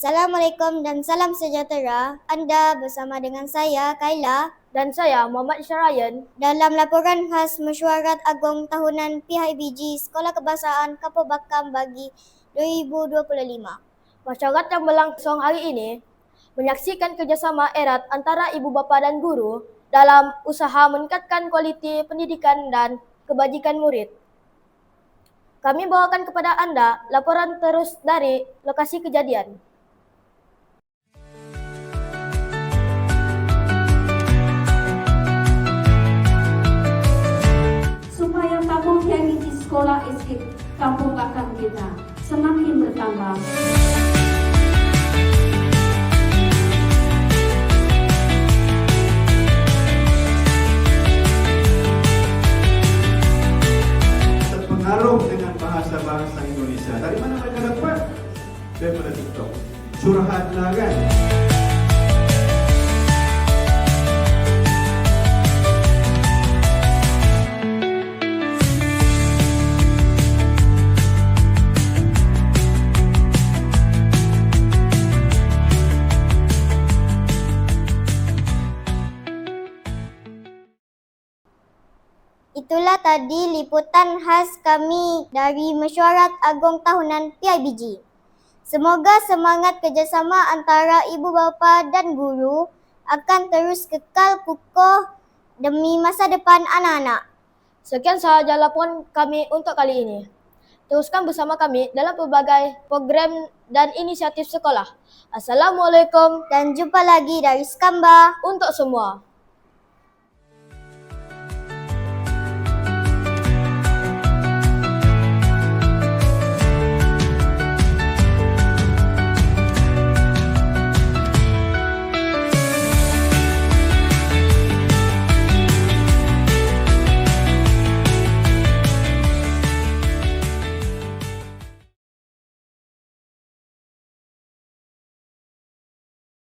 Assalamualaikum dan salam sejahtera. Anda bersama dengan saya, Kaila, Dan saya Muhammad Syarayan. dalam laporan khas Mesyuarat Agung Tahunan PIBG Sekolah Kebahasaan Kapur Bakam bagi 2025. Masyarakat yang berlangsung hari ini menyaksikan kerjasama erat antara ibu bapa dan guru dalam usaha meningkatkan kualiti pendidikan dan kebajikan murid. Kami bawakan kepada anda laporan terus dari lokasi kejadian. SD Kampung Bakam kita semakin bertambah. terpengaruh dengan bahasa-bahasa Indonesia. Dari mana mereka dapat? Daripada TikTok. Curhatlah kan? Itulah tadi liputan khas kami dari Mesyuarat Agung Tahunan PIBG. Semoga semangat kerjasama antara ibu bapa dan guru akan terus kekal kukuh demi masa depan anak-anak. Sekian sahaja laporan kami untuk kali ini. Teruskan bersama kami dalam pelbagai program dan inisiatif sekolah. Assalamualaikum Dan jumpa lagi dari Skamba. untuk semua.